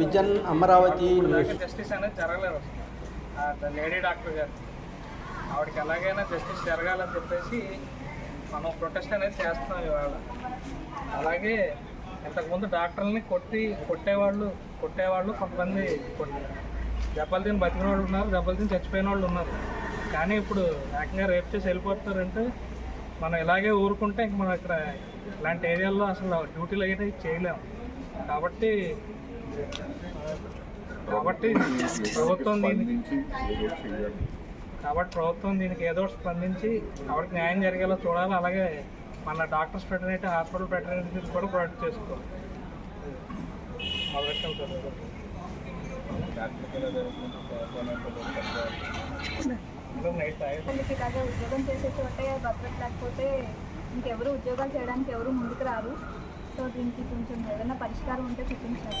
Vision Amaravati news justice అనేది జరగలేదు lady doctor గారు. ఆవిడకి ఎలాగైనా జస్టిస్ జరగాలని చెప్పేసి మనం ప్రొటెస్ట్ అనేది చేస్తున్నాం ఇవాళ. అలాగే ఇంతకుముందు డాక్టర్లని కొట్టి కొట్టేవాళ్ళు కొట్టేవాళ్ళు కొంతమంది దెబ్బలు తిని బతికిన వాళ్ళు ఉన్నారు దెబ్బలు తిని చచ్చిపోయిన వాళ్ళు ఉన్నారు. కానీ ఇప్పుడు ఏకంగా రేపు చేసి వెళ్ళిపోతున్నారంటే మనం ఇలాగే ఊరుకుంటే ఇంక మనం ఇక్కడ ఇలాంటి ఏరియాల్లో అసలు డ్యూటీలు అయితే చేయలేము కాబట్టి కాబట్టి ప్రభుత్వం దీనికి కాబట్టి ప్రభుత్వం దీనికి ఏదో ఒకటి స్పందించి ఆవిడకి న్యాయం జరిగేలా చూడాలి. అలాగే మన డాక్టర్స్ ఫెటర్నిటీ హాస్పిటల్ ఫెటర్నిటీ కూడా ప్రొడక్ట్ చేసుకోవాలి. సార్ ఇలాగే ఉద్యోగం చేసే చోటే ఇంకెవరు ఉద్యోగాలు చేయడానికి ఎవరు ముందుకు రారు. సో దీనికి కొంచెం ఏదైనా పరిష్కారం ఉంటే చూపించాలి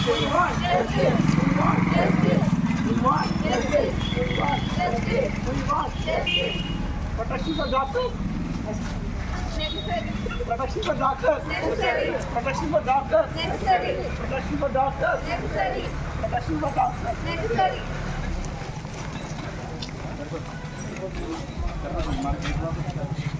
We want justice. Protection for doctors. Protection for doctors. Protection for doctors. Protection for doctors. Protection for doctors. We